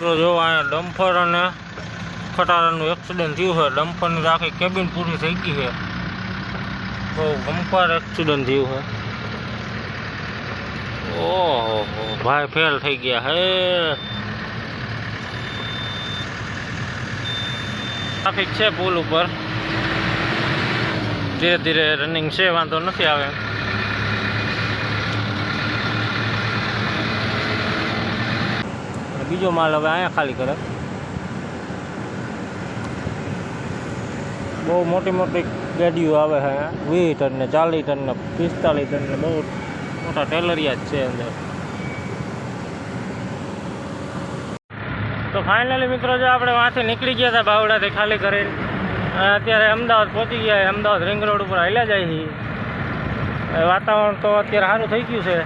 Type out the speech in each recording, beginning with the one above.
તો જો અહીંયા ડમ્ફર અને ખટારાનું એક્સિડન્ટ થયું છે. ડમ્ફરની આખી કેબિન પૂરી થઈ ગઈ છે. બહુ ગંપાર એક્સિડન્ટ થયું છે. ઓહો, ભાઈ ફેલ થઈ ગયા હે. ટ્રાફિક છે પુલ ઉપર. ધીરે ધીરે રનિંગ છે, વાંધો નથી આવે. બીજો માલ હવે અહીંયા ખાલી કરે. બહુ મોટી મોટી ગાડીઓ આવે છે. વીસ ટન ચાલીસ ટન પિસ્તાલીસ ટન બહુ મોટા ટેલરિયા જ છે અંદર. તો ફાઇનલી મિત્રો જો આપણે વાંથી નીકળી ગયા હતા બાવડાથી ખાલી કરીને. અત્યારે અમદાવાદ પહોંચી ગયા અમદાવાદ રિંગ રોડ ઉપર હાલ્યા જાય છે વાતાવરણ તો અત્યારે સારું થઈ ગયું છે.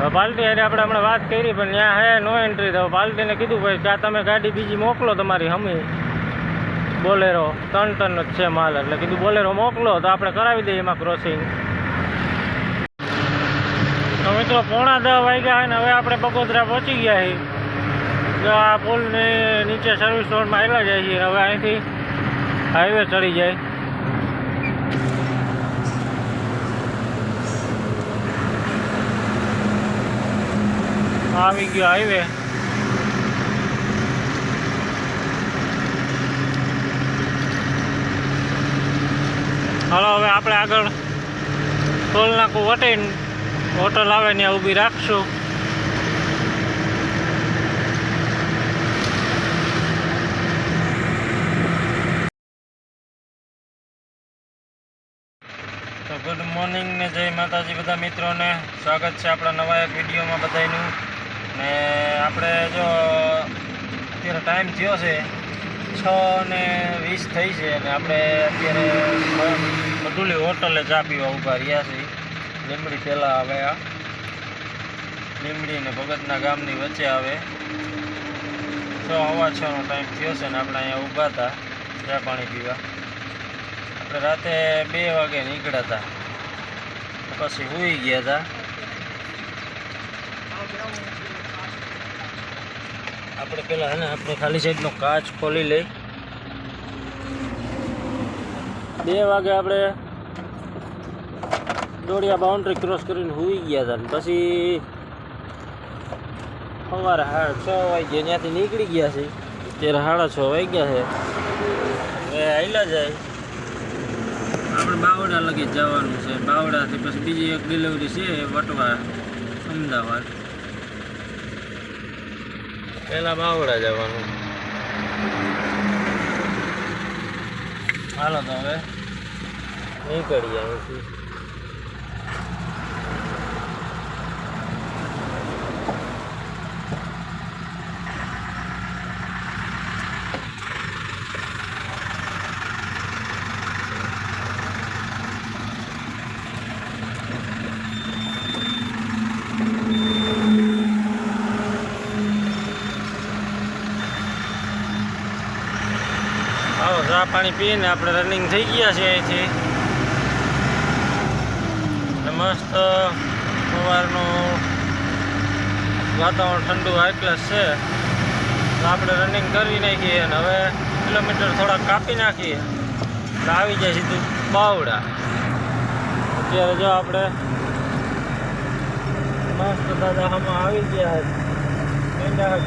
પાલટી હારે આપણે હમણાં વાત કરી, પણ ત્યાં હે નો એન્ટ્રી તો પાલટીને કીધું, ભાઈ આ તમે ગાડી બીજી મોકલો તમારી હમી. બોલેરો ત્રણ ટન જ છે માલ. એટલે કીધું, બોલેરો મોકલો, તો આપણે કરાવી દઈએ એમાં ક્રોસિંગ તો મિત્રો, પોણા દસ વાગ્યા હોય ને હવે આપણે બગોદરા પહોંચી ગયા છીએ આ પુલની નીચે સર્વિસ રોડમાં આવેલા જાય છીએ હવે અહીંથી હાઈવે ચડી જાય. આવી ગયો હાઈવે. હાલો, હવે આપણે આગળ ટોલ નાકું વટીને હોટલ આવે ત્યાં ઊભી રાખશું. ગુડ મોર્નિંગ ને જય માતાજી. બધા મિત્રોને સ્વાગત છે આપણા નવા એક વિડીયોમાં બધાનું ને આપણે જો અત્યારે ટાઈમ થયો છે, છ ને વીસ થઈ છે અને આપણે અત્યારે મધુલી હોટલે ચા પીવા ઊભા રહ્યા છીએ. લીમડી પહેલાં આવે આ. લીમડી ને ભગતના ગામની વચ્ચે આવે. છ, હવા છનો ટાઈમ થયો છે ને આપણે અહીંયા ઊભા હતા, ચા પાણી પીવા. આપણે રાતે બે વાગે નીકળ્યા હતા. પછી સૂઈ ગયા હતા. આપણે પેલા હે ને, આપણે ખાલી સાઈડનો કાચ ખોલી લઈ. બે વાગે આપણે દોડિયા બાઉન્ડ્રી ક્રોસ કરીને સૂઈ ગયા હતા પછી સવારે હાડ છ વાગ્યા ત્યાંથી નીકળી ગયા છે અત્યારે સાડા છ વાગ્યા છે. હવે આવેલા જાય. આપણે બાવડા લગી જવાનું છે. બાવડાથી પછી બીજી એક ડિલિવરી છે વટવા, અમદાવાદ. પહેલાં બાવડા જવાનું. હાલો તો હવે નીકળીએ અહીંથી આવો ચા પાણી પીને આપણે રનિંગ થઈ ગયા છે અહીંથી. મસ્ત સવારનું વાતાવરણ ઠંડુ હાઈ છે. તો આપણે રનિંગ કરી નાખીએ અને હવે કિલોમીટર થોડા કાપી નાખીએ. તો આવી જાય સીધું બાવડા. અત્યારે જો આપણે મસ્ત દાદા આમાં આવી ગયા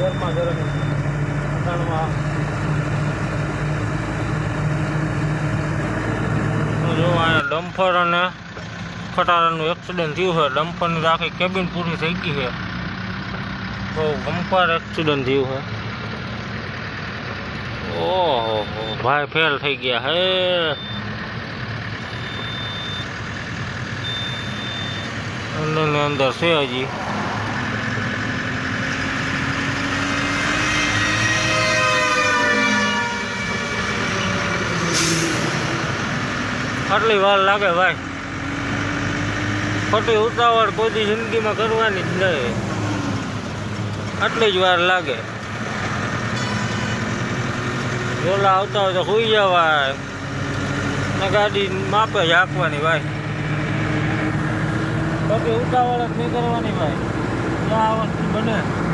ઘરમાં ગરમા ગરમ. જો અહીંયા ડમ્ફર અને ખટારાનું એક્સિડન્ટ થયું છે ડમ્ફરની તો આખી કેબિન પૂરી થઈ ગઈ છે બહુ ગંપાર એક્સિડન્ટ થયું છે ઓહો ભાઈ ફેલ થઈ ગયા હે અંદરની અંદર છે હજી આટલી વાર લાગે ભાઈ. ખોટી ઉતાવળ કોઈ જિંદગીમાં કરવાની જ નહીં. આટલી જ વાર લાગે. જોલા આવતા હોય તો સુઈ જવાય. ને ગાડી માપે જ હાંકવાની ભાઈ. બાકી ઉતાવળ જ નહીં કરવાની ભાઈ. આ વસ્તુ બને.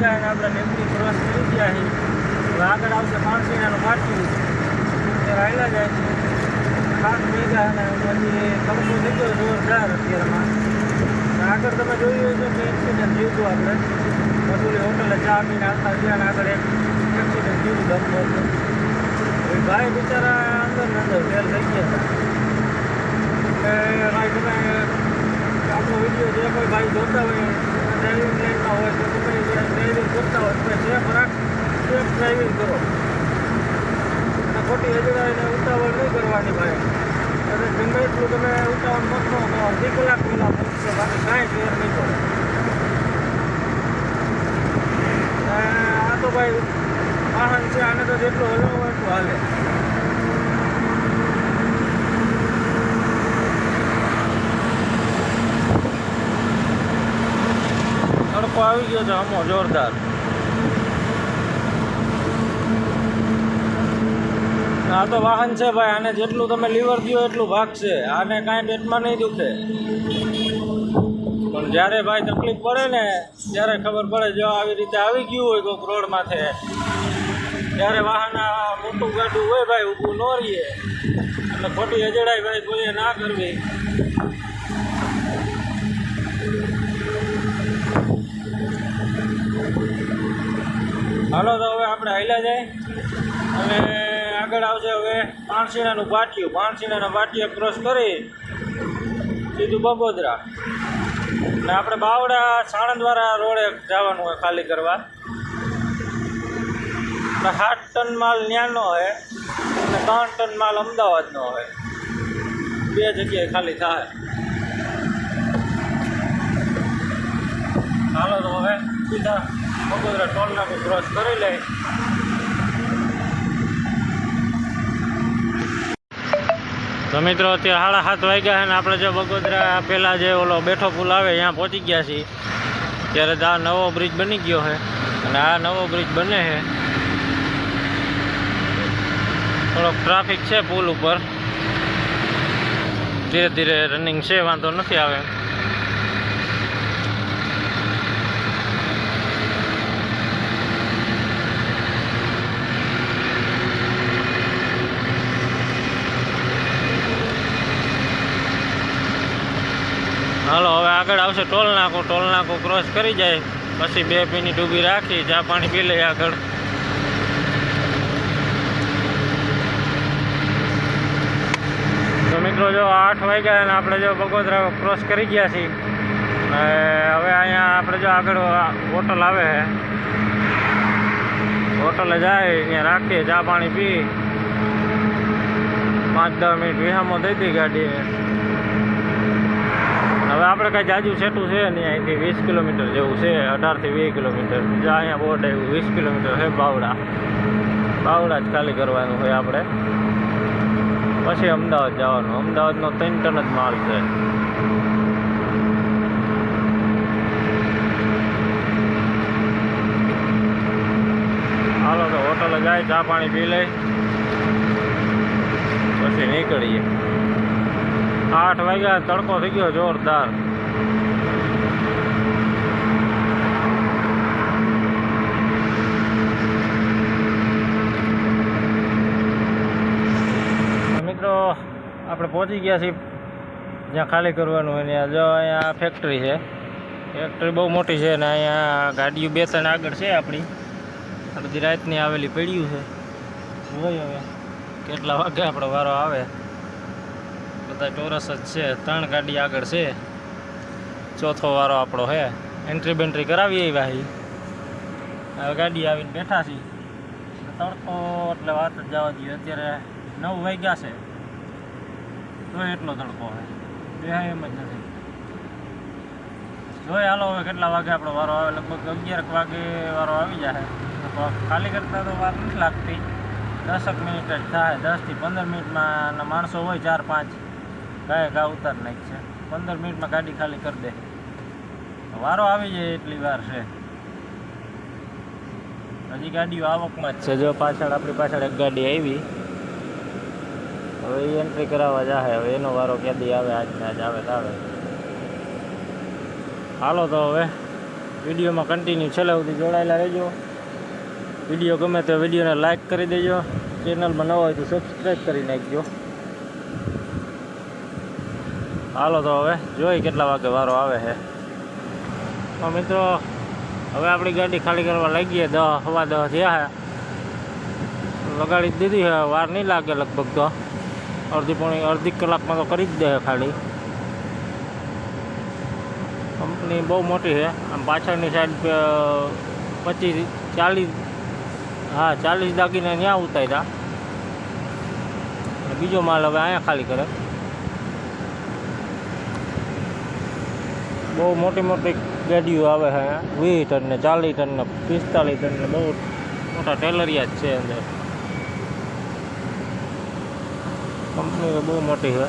ડેમની ક્રોસ કરી ગયા છે આગળ આવશે માણસીનાનું પાટિયું અત્યારે આવેલા જાય છે. ખાસ મેગા અને પછી તડકો થઈ ગયો જોરદાર અત્યારમાં. આગળ તમે જોયું હશે કે એક્સિડન્ટ થયું હતું આપણે. મધુલી હોટલે ચા પીને આવતા ગયા અને આગળ એક એક્સિડન્ટ થયું હતું ડમ્પર ભાઈ બિચારા અંદર ને અંદર ફેલ થઈ ગયા હતા. ભાઈ તમે આપણો વીડિયો જે કોઈ ભાઈ જોતા હોય ડ્રાઇવિંગ લાઈનમાં હોય તો તમે ડ્રાઇવિંગ કરતા હોય તો જે રાખ સેફ ડ્રાઇવિંગ કરો અને ખોટી હજડાઈને ઉતાવળ નહીં કરવાની ભાઈ અને ગમે એટલું તમે ઉતાવળ મત ન અડધી કલાક પહેલાં પહોંચશો બાકી કાંઈ ફેર નહીં પડે આ તો ભાઈ વાહન છે, આને તો જેટલું હલાવો એટલું હાલે. આવી ગયો છે હમો જોરદાર. આ તો વાહન છે ભાઈ, આને જેટલું તમે લીવર દો એટલું ભાગશે. આને કાંઈ પેટમાં નહીં દુખે. પણ જ્યારે ભાઈ તકલીફ પડે ને, ત્યારે ખબર પડે જો આવી રીતે આવી ગયું હોય કોઈક રોડ માથે. ત્યારે વાહન મોટું ગાડું હોય ભાઈ, ઊભું ન રહીએ. એટલે ખોટી અજડાઈ ભાઈ કોઈએ ના કરવી. હાલો, તો હવે આપણે હાલ્યા જાય. અને આગળ આવશે હવે પાણસીણાનું પાટિયું પાણસીણાના પાટિયા ક્રોસ કરી સીધું બગોદરા. અને આપણે બાવડા સાણંદવાળા રોડે જવાનું હોય ખાલી કરવા. સાત ટન માલ ન્યાનો હોય અને ત્રણ ટન માલ અમદાવાદનો હોય. બે જગ્યાએ ખાલી થાય. હાલો, તો હવે સીધા બગોદરા ટોલ નાકું ક્રોસ કરી લે. તો મિત્રો, અત્યારે સાડા સાત વાગ્યા છે ને આપણે જે બગોદરા પહેલાં જે ઓલો બેઠો પુલ આવે, ત્યાં પહોંચી ગયા છીએ. ત્યારે આ નવો બ્રિજ બની ગયો છે અને આ નવો બ્રિજ બને છે. થોડોક ટ્રાફિક છે પુલ ઉપર. ધીરે ધીરે રનિંગ છે, વાંધો નથી આવે. હાલો, હવે આગળ આવશે ટોલ નાકો ટોલ નાકો ક્રોસ કરી જાય, પછી બે મિનિટ ઊભી રાખી, ચા પાણી પી લઈએ આગળ. તો મિત્રો જો આઠ વાગ્યા અને આપણે જો બગોદરા ક્રોસ કરી ગયા છીએ અને હવે અહીંયા આપણે જો આગળ હોટલ આવે છે. હોટલે જાય, અહીંયા રાખીએ, ચા પાણી પી. પાંચ દસ મિનિટ વિહામો દઈ દી ગાડીને હવે આપણે કાંઈ જાજુ સેટું છે નહીં, અહીંથી વીસ કિલોમીટર જેવું છે, અઢારથી વીસ કિલોમીટર. જ્યાં અહીંયા બોર્ડ આવ્યું, વીસ કિલોમીટર છે બાવડા બાવડા જ ખાલી કરવાનું હોય આપણે. પછી અમદાવાદ જવાનું. અમદાવાદનો ત્રણ ટન જ માલ છે. હાલો તો હોટલે જાય ચા પાણી પી લઈ. પછી નીકળીએ. આઠ વાગ્યા, તડકો થઈ ગયો, જોરદાર મિત્રો આપણે પહોંચી ગયા છીએ જ્યાં ખાલી કરવાનું હોય ત્યાં જો અહીંયા ફેક્ટરી છે. ફેક્ટરી બહુ મોટી છે અને અહીંયા ગાડીઓ બે ત્રણ આગળ છે આપણી. બધી રાતની આવેલી પડ્યું છે. હોય હવે કેટલા વાગે આપણો વારો આવે. બધા ટોરસ જ છે. ત્રણ ગાડી આગળ છે. ચોથો વારો આપણો છે. એન્ટ્રી બેન્ટ્રી કરાવી એ ભાઈ હવે ગાડી આવીને બેઠા છીએ. તડકો એટલે વાત જ જવા દઈએ. અત્યારે નવ વાગ્યા છે. તો એટલો તડકો હોય. બે એમ જ નથી. જોઈએ હાલો હવે કેટલા વાગે આપણો વારો આવે. લગભગ અગિયાર વાગે વારો આવી જાય ખાલી કરતાં તો વાર નથી લાગતી. દસક મિનિટ જ થાય. દસથી પંદર મિનિટમાં માણસો હોય ચાર પાંચ. ગાય ગા ઉતાર નાખશે પંદર મિનિટમાં ગાડી ખાલી કરી દે. વારો આવી જાય એટલી વાર છે. હજી ગાડીઓ આવકમાં જ છે. જો પાછળ આપણી પાછળ એક ગાડી આવી. હવે એ એન્ટ્રી કરાવવા જાહે. હવે એનો વારો ક્યાંથી આવે? આજને આજ આવે આવે. હાલો તો હવે વિડીયોમાં કન્ટિન્યુ છેલ્લે સુધી જોડાયેલા રહેજો. વીડિયો ગમે તો વિડીયોને લાઇક કરી દેજો. ચેનલમાં ન હોય તો સબસ્ક્રાઈબ કરી નાખજો. હાલો તો હવે જોઈ કેટલા વાગે વારો આવે છે. તો મિત્રો, હવે આપણી ગાડી ખાલી કરવા લાગીએ દસ સવા દવા થયા છે. લગાડી દીધી છે. વાર નહીં લાગે લગભગ તો. અડધી પોણી અડધી કલાકમાં તો કરી જ દે ખાલી. કંપની બહુ મોટી છે. આમ પાછળની સાઈડ પચીસ, ચાલીસ હા, ચાલીસ દાગીને ત્યાં ઉતાર્યા. અને બીજો માલ હવે અહીંયા ખાલી કરે. બહુ મોટી મોટી ગાડીઓ આવે છે અહીંયા. વીસ ટન ને ચાલીસ ટન ને પિસ્તાલીસ ટન ને બહુ મોટા ટેલરિયા જ છે અંદર. કંપની બહુ મોટી છે.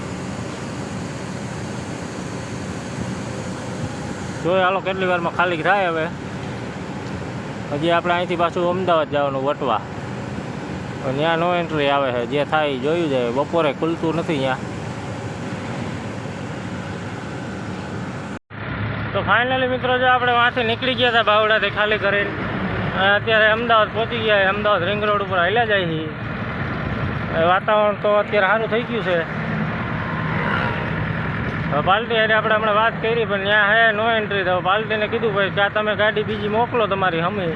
જોઈએ હાલો કેટલી વારમાં ખાલી થાય હવે. હજી આપણે અહીંથી પાછું અમદાવાદ જવાનું, વટવા. ત્યાં નો એન્ટ્રી આવે છે, જે થાય જોયું જાય બપોરે ખુલતું નથી ત્યાં તો ફાઇનલી મિત્રો જો આપણે વાંથી નીકળી ગયા હતા બાવડાથી ખાલી કરીને. અત્યારે અમદાવાદ પહોંચી ગયા અમદાવાદ રિંગ રોડ ઉપર હાલ્યા જાય છે. એ વાતાવરણ તો અત્યારે સારું થઈ ગયું છે. પાલટી હારે આપણે હમણાં વાત કરી, પણ ત્યાં હે નો એન્ટ્રી તો પાલટીને કીધું ભાઈ ક્યાં તમે ગાડી બીજી મોકલો તમારી હમી.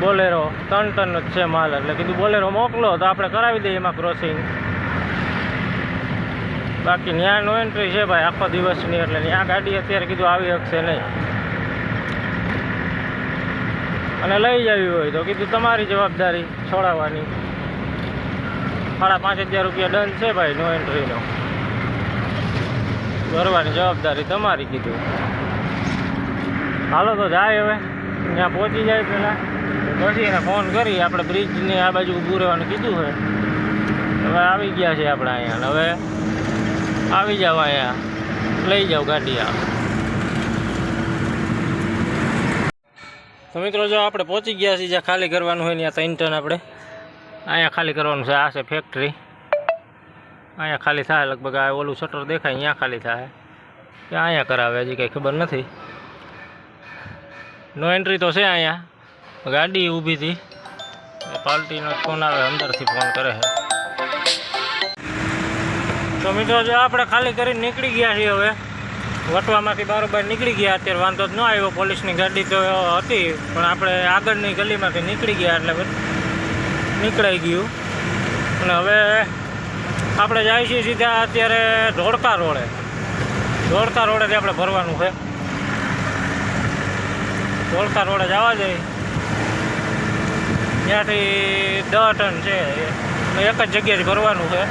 બોલેરો ત્રણ ટન જ છે માલ, એટલે કીધું બોલેરો મોકલો, તો આપણે કરાવી દઈએ એમાં ક્રોસિંગ બાકી ત્યાં નો એન્ટ્રી છે ભાઈ, આખો દિવસની, એટલે ત્યાં ગાડી અત્યારે કીધું આવી શકશે નહીં. અને લઈ જવી હોય તો કીધું તમારી જવાબદારી છોડાવવાની. સાડા પાંચ હજાર રૂપિયા દંડ છે ભાઈ નો. એન્ટ્રીનો ભરવાની જવાબદારી તમારી કીધું. હાલો તો જાય હવે. ત્યાં પહોંચી જાય પહેલાં પછી એને ફોન કરી, આપણે બ્રિજની આ બાજુ ઊભું રહેવાનું કીધું છે. હવે આવી ગયા છે આપણે અહીંયા. હવે આવી જાવ અહીંયા. લઈ જાઓ ગાડી આ. તો મિત્રો, જો આપણે પહોંચી ગયા છીએ, જ્યાં ખાલી કરવાનું હોય ત્યાં ત્રણ ટન આપણે અહીંયા ખાલી કરવાનું છે, આ છે ફેક્ટરી અહીંયા ખાલી થાય, લગભગ આ ઓલું શટર દેખાય, અહીંયા ખાલી થાય. કે અહીંયા કરાવે, હજી કંઈ ખબર નથી. નો એન્ટ્રી તો છે અહીંયા. ગાડી ઊભી હતી. એ પાર્ટીનો ફોન આવે, અંદરથી ફોન કરે છે. તો મિત્રો, જો આપણે ખાલી કરીને નીકળી ગયા છીએ હવે. વટવામાંથી બારોબાર નીકળી ગયા, અત્યારે વાંધો જ ન આવ્યો. પોલીસની ગાડી તો હતી, પણ આપણે આગળની ગલીમાંથી નીકળી ગયા, એટલે નીકળાઈ ગયું. અને હવે આપણે જાય છીએ સીધા અત્યારે ધોળકા રોડે. ધોળકા રોડેથી આપણે ભરવાનું છે. ધોળકા રોડે જવા જઈએ ત્યાંથી દસ ટન છે. એક જ જગ્યાએથી ભરવાનું છે.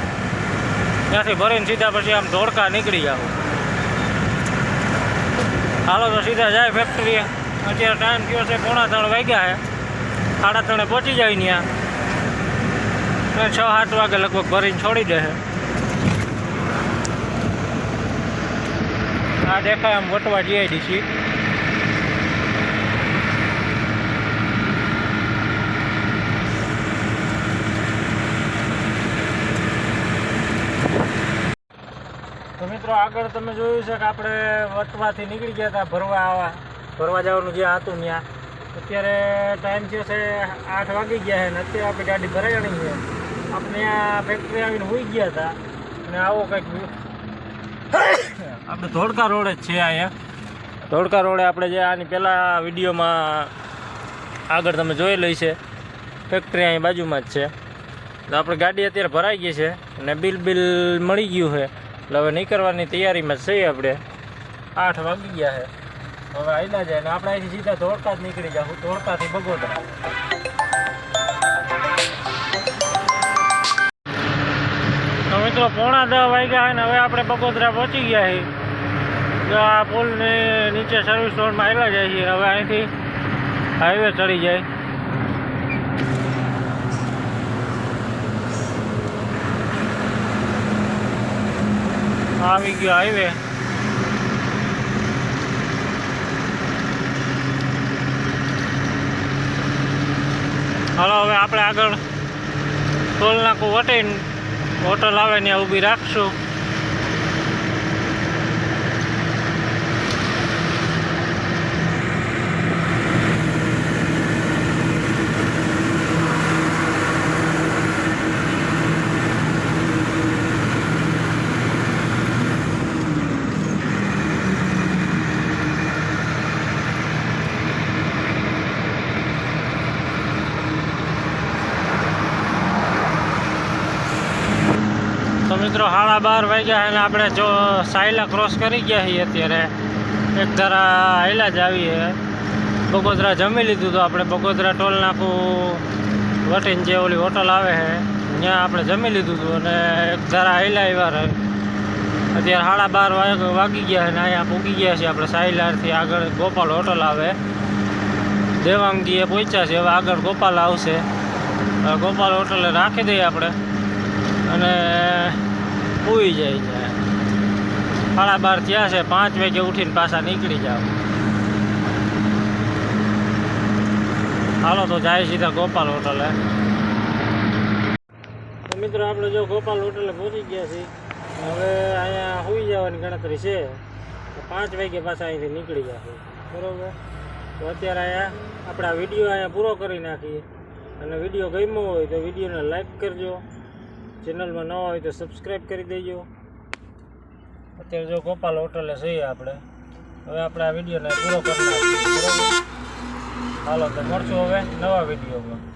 ત્યાંથી ભરીને સીધા પછી આમ ધોળકા નીકળી જાવ હાલો તો સીધા જાય ફેક્ટરીએ અત્યારે ટાઈમ થયો છે પોણા ત્રણ વાગ્યા છે. સાડા ત્રણે પહોંચી જાય ત્યાં છ, સાત વાગે લગભગ ભરીને છોડી દે આ દેખાય આમ વટવા જીઆઈડીસી તો મિત્રો આગળ તમે જોયું છે કે આપણે વટવાથી નીકળી ગયા હતા ભરવા આવા. ભરવા જવાનું જ્યાં હતું ત્યાં. અત્યારે ટાઈમ થયો છે આઠ વાગી ગયા છે ને અત્યારે આપણી ગાડી ભરાઈ છે. આપણે ત્યાં ફેક્ટરી આવીને હોઈ ગયા હતા. અને આવો કંઈક આપણે ધોળકા રોડ જ છે અહીંયા ધોળકા રોડે આપણે જે આની પહેલાં વિડીયોમાં આગળ તમે જોઈ લઈ છે. ફેક્ટરી અહીં બાજુમાં જ છે. તો આપણે ગાડી અત્યારે ભરાઈ ગઈ છે અને બિલ બિલ મળી ગયું છે. એટલે હવે નીકળવાની તૈયારીમાં છીએ આપણે. આઠ વાગી ગયા છે. હવે આયલા જાય ને આપણે અહીંથી સીધા ધોળકા જ નીકળી જાવ ધોળકાથી બગોદરા. મિત્રો, પોણા દસ વાગ્યા ને હવે આપણે બગોદરા પહોંચી ગયા છીએ. આ પુલની નીચે સર્વિસ રોડમાં આવેલા જાય છે હવે અહીંથી હાઈવે ચડી જાય. આવી ગયો હાઈવે હાલો, હવે આપણે આગળ ટોલ નાકું વટીને. હોટલ આવે ને ઊભી રાખશું. મિત્રો, સાડા બાર વાગ્યા અને આપણે જો સાયલા ક્રોસ કરી ગયા છીએ અત્યારે. એક ધારા હાઈલા જ આવીએ. બગોદરા જમી લીધું તો આપણે બગોદરા ટોલ નાખું વટીને જે ઓલી હોટલ આવે છે, ત્યાં આપણે જમી લીધું હતું અને એક ધારા હાયલા આવ્યા રહે અત્યારે સાડા બાર વાગ ગયા અને અહીંયા પૂગી ગયા છીએ આપણે સાયલારથી આગળ ગોપાલ હોટલ આવે. દેવાંગીએ પહોંચ્યા છે, હવે આગળ ગોપાલ આવશે. ગોપાલ હોટલે રાખી દઈએ આપણે. અને પૂઈ જાય છે. સાડા બાર થયા છે, પાંચ વાગે ઉઠીને પાછા નીકળી જાવ હાલો તો જાય સીધા ગોપાલ હોટલે. મિત્રો આપણે જો ગોપાલ હોટલે પહોંચી ગયા છીએ. હવે અહીંયા સુઈ જવાની ગણતરી છે. પાંચ વાગે પાછા અહીંથી નીકળી જશે બરોબર? તો અત્યારે અહીંયા આપણે વીડિયો અહીંયા પૂરો કરી નાખીએ. અને વીડિયો ગમ્યો હોય તો વિડીયોને લાઈક કરજો. ચેનલમાં નવા હોય તો સબસ્ક્રાઈબ કરી દેજો. અત્યારે જો ગોપાલ હોટલે જઈએ આપણે. હવે આપણે આ વિડીયોને પૂરો કરી નાખીએ. હાલો, તો મળશું હવે નવા વિડીયોમાં.